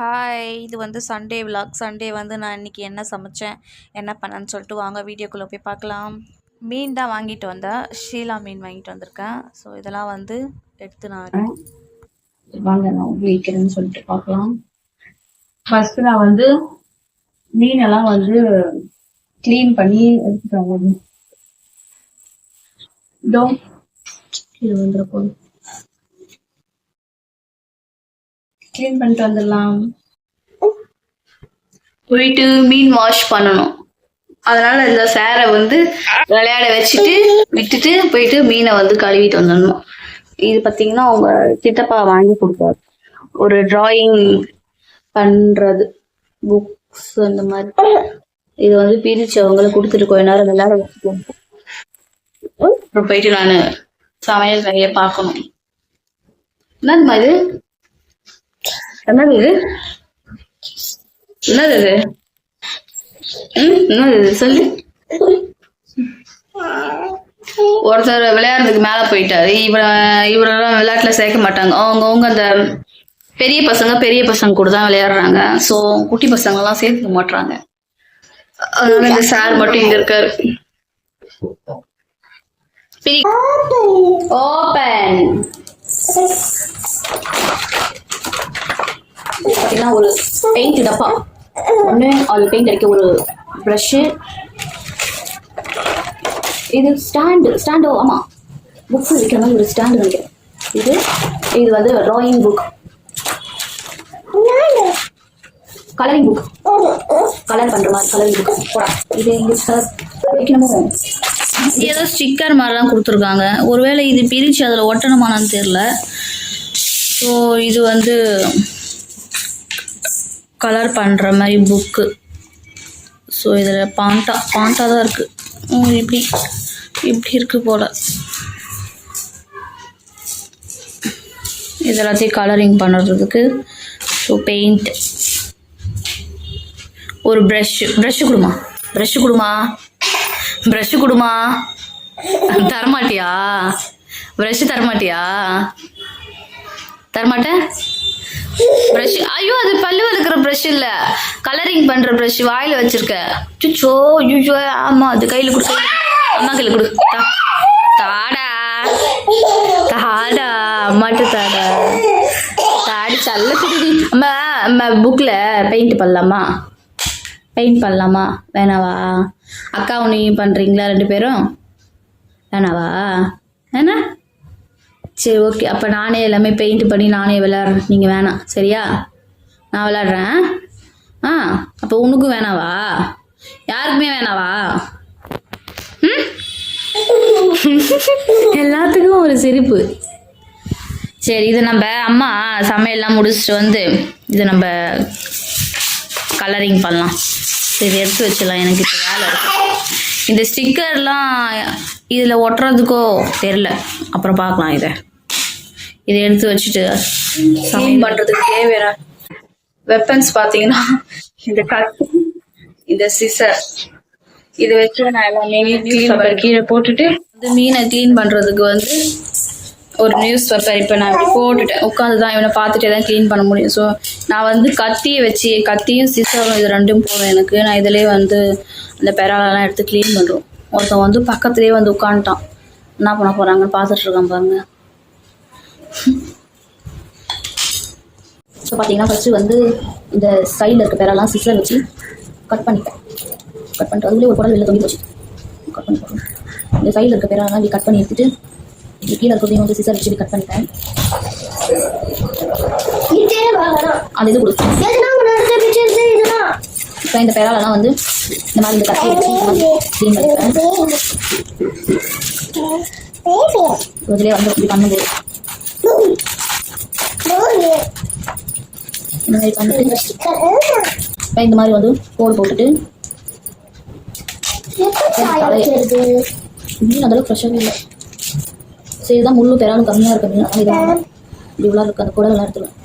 Hi இது வந்து Sunday vlog Sunday வந்து நான் இன்றைக்கி என்ன சமைச்சேன் என்ன பண்ணேன்னு சொல்லிட்டு வாங்க வீடியோக்குள்ளே போய் பார்க்கலாம். மீன் தான் வாங்கிட்டு வந்தேன். ஷீலா மீன் வாங்கிட்டு வந்திருக்கேன். ஸோ இதெல்லாம் வந்து எடுத்து நான் வாங்க நான் உபயோகிக்கிறேன்னு சொல்லிட்டு பார்க்கலாம். ஃபஸ்ட்டு நான் வந்து மீனெல்லாம் வந்து க்ளீன் பண்ணி எடுத்துக்கிறேன் இதோ இது வந்துட போதும் க்ளீன் பண்ணிட்டு வந்துடலாம் போயிட்டு மீன் வாஷ் பண்ணணும். அதனால இந்த சேரை வந்து விளையாட வச்சுட்டு விட்டுட்டு போயிட்டு மீனை வந்து கழுவிட்டு வந்துடணும். இது பார்த்தீங்கன்னா அவங்க சித்தப்பா வாங்கி கொடுப்பாரு ஒரு டிராயிங் பண்றது புக்ஸ் அந்த மாதிரி. இது வந்து பிரிச்சு அவங்களுக்கு கொடுத்துட்டு கொஞ்ச நேரம் விளையாட வச்சுக்கோங்க அப்புறம் போயிட்டு நான் சமையல் வேலையை பார்க்கணும். என்ன மாதிரி என்னது இது? என்னது இது? ம், என்னது இது? சொல்லு. ஒருத்தர் விளையாடுறதுக்கு மேல போயிட்டாரு. இவர இவரெல்லாம் விளையாட்டுல சேர்க்க மாட்டாங்க. அவங்கவுங்க அந்த பெரிய பசங்க பெரிய பசங்க கூட தான் விளையாடுறாங்க. ஸோ குட்டி பசங்க எல்லாம் சேர்த்துக்க மாட்டாங்க அதனால இந்த சார் மட்டும் இங்க இருக்காரு. ஓபன் பார்த்தீங்கன்னா ஒரு பெயிண்ட் டப்பா. ஒன்று அது பெயிண்ட் அடிக்க ஒரு ப்ரஷ்ஷு இது ஸ்டாண்டு ஸ்டாண்டோ ஆமாம் புக்ஸ் வைக்கிற மாதிரி ஒரு ஸ்டாண்டு நினைக்கிறேன் இது இது வந்து drawing book colouring book colour பண்ணுற மாதிரி கலரிங் புக் போடா. இது எங்கே கலர் வைக்கணுமோ? ஏதோ ஸ்டிக்கர் மாதிரிலாம் கொடுத்துருக்காங்க. ஒருவேளை இது பிரித்து அதில் ஒட்டணுமானான்னு தெரில ஸோ இது வந்து கலர் பண்ணுற மாதிரி புக்கு ஸோ இதில் பாண்டா பாண்டா தான் இருக்குது இப்படி இப்படி இருக்குது போல். இது எல்லாத்தையும் கலரிங் பண்ணுறதுக்கு ஸோ பெயிண்ட் ஒரு ப்ரஷ்ஷு ப்ரஷ்ஷு கொடுமா? ப்ரஷ்ஷு கொடுமா? ப்ரஷ்ஷு கொடுமா? தரமாட்டியா? ப்ரஷ்ஷு தரமாட்டியா? தரமாட்டேன்? ப்ரஷ் ஐயோ அது பல்லு வதக்குற ப்ரஷ் இல்ல. கலரிங் பண்ற ப்ரஷ் வாயில வச்சிருக்க. சுச்சோ ஐயோ ஆமா அது கையில கொடு அம்மா கையில கொடு. தா. தாடா. தாடா அம்மாட்ட தாடா. தாடி சல்ல குடி அம்மா அம்மா புக்ல பெயிண்ட் பண்ணலாமா? பெயிண்ட் பண்ணலாமா? வேணாவா? அக்கா உன்னையும் பண்றீங்களா ரெண்டு பேரும்? வேணாவா? என்ன சரி ஓகே அப்போ நானே எல்லாமே பெயிண்ட் பண்ணி நானே விளையாடுறேன். நீங்கள் வேணாம். சரியா? நான் விளையாடுறேன். ஆ அப்போ உனக்கும் வேணாவா? யாருக்குமே வேணாவா? ம்? எல்லாத்துக்கும் ஒரு சிரிப்பு. சரி இது நம்ம அம்மா சமையல்லாம் முடிச்சுட்டு வந்து இது நம்ம கலரிங் பண்ணலாம். சரி எடுத்து வச்சிடலாம். எனக்கு இப்போ வேலை இருக்கு. இந்த ஸ்டிக்கர்லாம் இதில் ஒட்டுறதுக்கோ தெரில அப்புறம் பார்க்கலாம் இதை. இதை எடுத்து வச்சுட்டு சமையல். பண்ணுறதுக்கு தேவையான வெப்பன்ஸ் பார்த்தீங்கன்னா இந்த கத்தி இந்த சிசர் இதை வச்சு நான் எல்லாமே நியூஸ் பேப்பர் கீழே போட்டுட்டு இந்த மீனை க்ளீன் பண்ணுறதுக்கு வந்து ஒரு நியூஸ் பேப்பர் இப்போ நான் இப்படி போட்டுட்டேன். உட்காந்து தான் இவனை பார்த்துட்டே தான் க்ளீன் பண்ண முடியும். ஸோ நான் வந்து கத்தியை வச்சு கத்தியும் சிசரும் இது ரெண்டும் போதும் எனக்கு. நான் இதிலே வந்து அந்த பெறாலெல்லாம் எடுத்து க்ளீன் பண்ணுறோம் ஒருத்தன் வந்து பக்கத்துலேயே வந்து உட்காந்துட்டான் என்ன பண்ண போகிறாங்கன்னு பார்த்துட்டு இருக்கான் பாருங்க. ஸோ பார்த்தீங்கன்னா ஃபஸ்ட்டு வந்து இந்த சைடில் இருக்க பேரெல்லாம் சிசர் வச்சு கட் பண்ணிட்டேன். கட் பண்ணிட்டு அதுலேயே ஒரு குடல் வெளில தொங்கி போச்சு. கட் பண்ணி இந்த சைடில் இருக்க பேரெல்லாம் இப்படி கட் பண்ணி எடுத்துட்டு இப்படி கீழே இருக்கிறதையும் வந்து சிசர் வச்சு கட் பண்ணிட்டேன். அந்த இது இப்போ இந்த பேராலெல்லாம் வந்து இந்த மாதிரி இந்த கத்தி வச்சு க்ளீன் பண்ணிப்பேன். இதுலேயே வந்து இப்படி பண்ணும்போது இந்த மாதிரி இந்த மாதிரி வந்து கோடு போட்டுட்டு மீன் அதெல்லாம் ஃப்ரெஷ்ஷாகவே இல்லை. சரி இதுதான் முள்ளு பெறாலும் கம்மியாக இருக்கு மீன் இதான் இருக்கு அந்த குடலாம் எடுத்துருவேன்.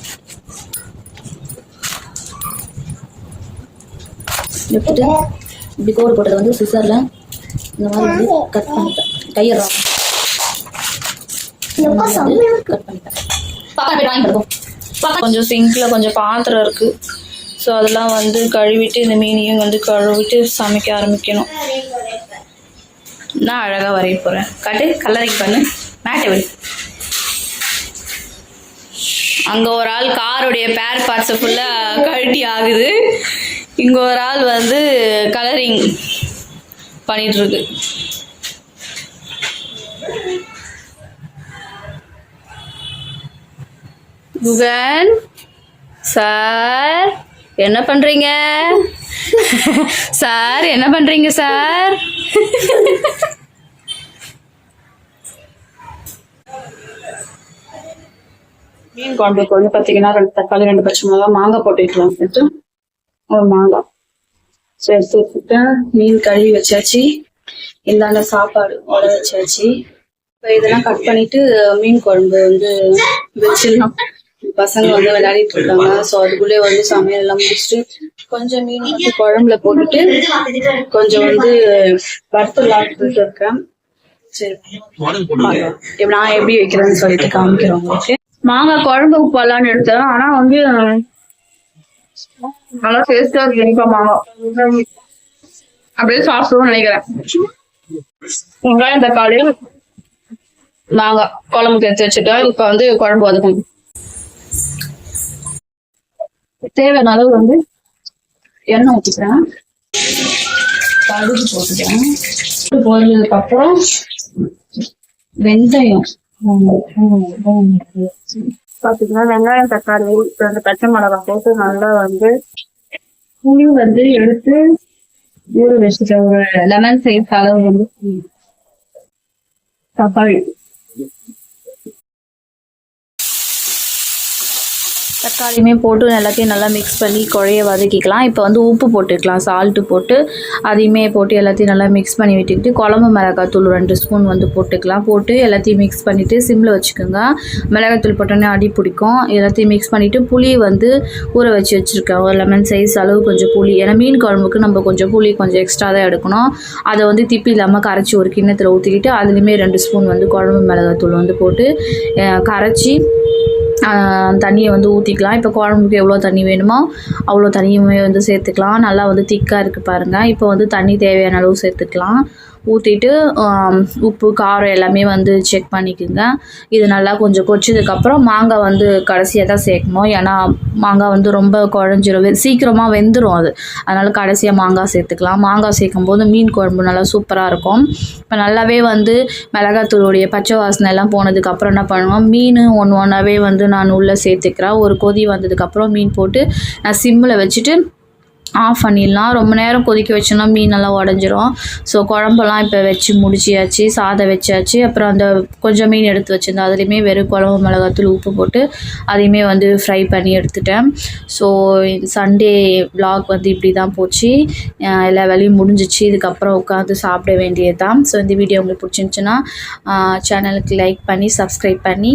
எடுத்துட்டு இப்படி கோடு போட்டதை வந்து சிசரில் இந்த மாதிரி வந்து கட் கட் பாப்பா போய் பண்ணுவோம் கொஞ்சம் சிங்கில் கொஞ்சம் பாத்திரம் இருக்குது ஸோ அதெல்லாம் வந்து கழுவிட்டு இந்த மீனையும் வந்து கழுவிட்டு சமைக்க ஆரம்பிக்கணும். நான் அழகாக வரைய போகிறேன் கட்டு கலரிங் பண்ணு. மேட்டை வை அங்கே ஒரு ஆள் காருடைய பேர் பார்ட்ஸை ஃபுல்லாக கழட்டி ஆகுது. இங்கே ஒரு ஆள் வந்து கலரிங் பண்ணிகிட்ருக்கு குகன் சார் என்ன பண்ணுறீங்க சார் என்ன பண்ணுறீங்க சார்? மீன் குழம்புக்கு வந்து பார்த்தீங்கன்னா ரெண்டு தக்காளி ரெண்டு பச்சை மிளகா மாங்காய் போட்டுக்கலாம் வந்துட்டு ஒரு மாங்காய். ஸோ எடுத்து வச்சுட்டு மீன் கழுவி வச்சாச்சு. இந்தாண்ட சாப்பாடு உட வச்சாச்சு. இப்போ இதெல்லாம் கட் பண்ணிட்டு மீன் குழம்பு வந்து வச்சிடலாம். பசங்க வந்து விளையாடிட்டு இருக்காங்க. ஸோ அதுக்குள்ளே வந்து சமையல் எல்லாம் முடிச்சுட்டு கொஞ்சம் மீன் வந்து குழம்புல போட்டுட்டு கொஞ்சம் வந்து வறுத்துலாட்டு இருக்கேன். சரி. நான் எப்படி வைக்கிறேன்னு சொல்லிட்டு காமிக்கிறோம் உங்களுக்கு. மாங்காய் குழம்பு போடலான்னு எடுத்தேன். ஆனா வந்து நல்லா டேஸ்டா இருக்கு. இனிப்பா மாங்காய். அப்படியே சாப்பிடுவோம்னு நினைக்கிறேன். வெங்காயம் தக்காளி மாங்காய் குழம்புக்கு எடுத்து வச்சுட்டா இப்ப வந்து குழம்பு வதக்கணும். தேவையான அளவு வந்து எண்ணெய் ஊற்றிக்கிறேன் கடுகு போட்டுக்கிறேன். போடுறதுக்கு அப்புறம் வெந்தயம். பாத்தீங்கன்னா வெங்காயம் தக்காளி ரெண்டு பச்சை மிளகாய் போட்டு நல்லா வந்து புளி வந்து எடுத்து ஊற வச்சுட்டேன் ஒரு லெமன் சைஸ் அளவு வந்து தக்காளி. தக்காளியுமே போட்டு எல்லாத்தையும் நல்லா மிக்ஸ் பண்ணி குழைய வதக்கிக்கலாம். இப்போ வந்து உப்பு போட்டுக்கலாம். சால்ட்டு போட்டு அதையுமே போட்டு எல்லாத்தையும் நல்லா மிக்ஸ் பண்ணி விட்டுக்கிட்டு குழம்பு மிளகாத்தூள் ரெண்டு ஸ்பூன் வந்து போட்டுக்கலாம். போட்டு எல்லாத்தையும் மிக்ஸ் பண்ணிவிட்டு சிம்மில் வச்சுக்கோங்க. மிளகாத்தூள் போட்டோன்னே அடி பிடிக்கும். எல்லாத்தையும் மிக்ஸ் பண்ணிவிட்டு புளி வந்து ஊற வச்சு வச்சுருக்கேன் ஒரு லெமன் சைஸ் அளவு கொஞ்சம் புளி. ஏன்னா மீன் குழம்புக்கு நம்ம கொஞ்சம் புளி கொஞ்சம் எக்ஸ்ட்ரா தான் எடுக்கணும். அதை வந்து திப்பி இல்லாமல் கரைச்சி ஒரு கிண்ணத்தில் ஊற்றிக்கிட்டு அதுலேயுமே ரெண்டு ஸ்பூன் வந்து குழம்பு மிளகாத்தூள் வந்து போட்டு கரைச்சி தண்ணியை வந்து ஊற்றிக்கலாம் இப்போ குழம்புக்கு எவ்வளோ தண்ணி வேணுமோ அவ்வளோ தண்ணியுமே வந்து சேர்த்துக்கலாம். நல்லா வந்து திக்காக இருக்குது பாருங்கள் இப்போ வந்து தண்ணி தேவையான அளவு சேர்த்துக்கலாம். ஊற்றிட்டு உப்பு காரம் எல்லாமே வந்து செக் பண்ணிக்கோங்க. இது நல்லா கொஞ்சம் கொச்சதுக்கப்புறம் மாங்காய் வந்து கடைசியாக தான் சேர்க்கணும். ஏன்னா மாங்காய் வந்து ரொம்ப குழஞ்சிரும். வெ- சீக்கிரமாக வெந்துடும் அது. அதனால் கடைசியாக மாங்காய் சேர்த்துக்கலாம். மாங்காய் சேர்க்கும் போது மீன் குழம்பு நல்லா சூப்பராக இருக்கும். இப்போ நல்லாவே வந்து மிளகாத்தூளுடைய பச்சை வாசனை எல்லாம் போனதுக்கப்புறம் என்ன பண்ணுவோம்? மீன் ஒன்று ஒன்றாவே வந்து நான் உள்ளே சேர்த்துக்கிறேன். ஒரு கொதி வந்ததுக்கப்புறம் மீன் போட்டு நான் சிம்மில் வச்சுட்டு ஆஃப் பண்ணிடலாம். ரொம்ப நேரம் கொதிக்க வச்சோன்னா மீன் நல்லா உடஞ்சிரும். ஸோ குழம்பெல்லாம் இப்போ வச்சு முடிச்சியாச்சு சாதம் வச்சாச்சு. அப்புறம் அந்த கொஞ்சம் மீன் எடுத்து வச்சுருந்தேன். அதுலேயுமே வெறும் குழம்பு மிளகாத்தூள் உப்பு போட்டு அதையுமே வந்து ஃப்ரை பண்ணி எடுத்துட்டேன். ஸோ சண்டே vlog வந்து இப்படி தான் போச்சு எல்லா வேலையும் முடிஞ்சிச்சு. இதுக்கப்புறம் உட்காந்து சாப்பிட வேண்டியது தான் ஸோ இந்த வீடியோ உங்களுக்கு பிடிச்சிருந்துச்சுன்னா சேனலுக்கு லைக் பண்ணி சப்ஸ்கிரைப் பண்ணி